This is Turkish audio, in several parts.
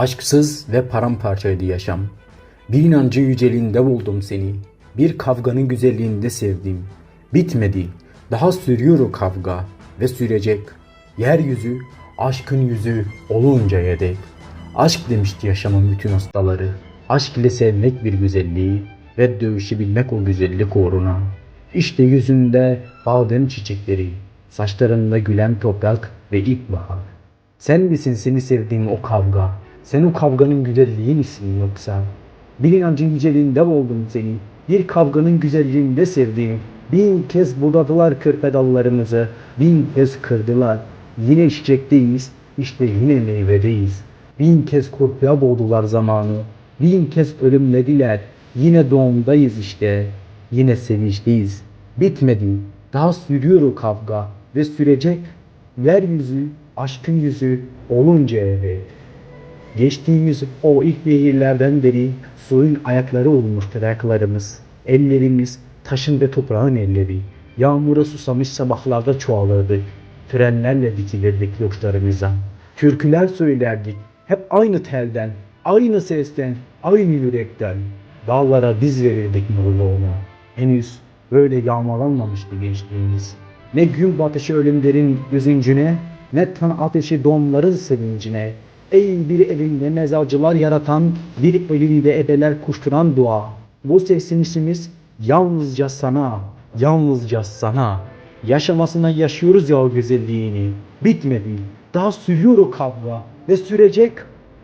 Aşksız ve paramparçaydı yaşam. Bir inancın yüceliğinde buldum seni. Bir kavganın güzelliğinde sevdim. Bitmedi. Daha sürüyor o kavga ve sürecek. Yeryüzü aşkın yüzü oluncaya dek. Aşk demişti yaşamın bütün hastaları. Aşk ile sevmek bir güzelliği ve dövüşebilmek o güzellik uğruna. İşte yüzünde badem çiçekleri, saçlarında gülen toprak ve ilkbahar. Sen misin seni sevdiğim o kavga? Sen o kavganın güzelliği misin yoksa? Bir inancın yüceliğinde buldum seni. Bir kavganın güzelliğinde sevdiğim. Bin kez budadılar kırk dallarımızı. Bin kez kırdılar. Yine çiçekteyiz. işte yine meyvedeyiz. Bin kez korkuya boğdular zamanı. Bin kez ölümlediler. Yine doğumdayız işte. Yine sevinçteyiz. Bitmedi. Daha sürüyor o kavga. Ve sürecek. Yeryüzü, aşkın yüzü oluncaya dek. Geçtiğimiz o ilk nehirlerden beri suyun ayakları olmuş ayaklarımız. Ellerimiz taşın ve toprağın elleri. Yağmura susamış sabahlarda çoğalırdık. Trenlerle dikilirdik yokuşlarımıza. Türküler söylerdik. Hep aynı telden, aynı sesten, aynı yürekten. Dağlara biz verirdik nurluğunu. Henüz böyle yağmalanmamıştı gençliğimiz. Ne gün batışı ölümlerin üzüncüne, ne tan ateşi donların sevincine. Ey bir elinde mezarcılar yaratan, bir elinde ebeler kuşturan dua. Bu seslenişimiz yalnızca sana, yalnızca sana. Yaşamasına yaşıyoruz ya o güzelliğini. Bitmedi. Daha sürüyor o kavga ve sürecek.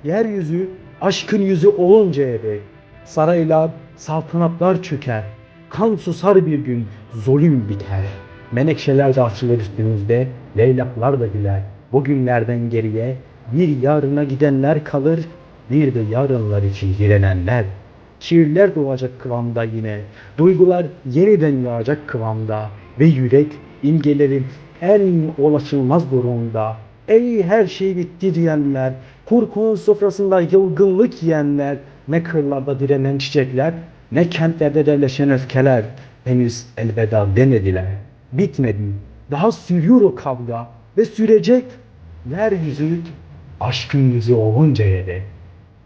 Yeryüzü aşkın yüzü oluncaya dek. Saraylar, saltanatlar çöker. Kan susar bir gün, zulüm biter. Menekşeler de açılır üstümüzde, leylaklar da güler. Bugünlerden geriye bir yarına gidenler kalır, bir de yarınlar için direnenler. Şiirler doğacak kıvamda yine, duygular yeniden yağacak kıvamda ve yürek imgelerin en ulaşılmaz durumda. Ey her şey bitti diyenler, kurkunun sofrasında yılgınlık yiyenler, ne kırlarda direnen çiçekler, ne kentlerde derleşen öfkeler henüz elveda demediler. Bitmedi. Daha sürüyor o kavga ve sürecek. Yeryüzü aşkın yüzü oluncaya dek.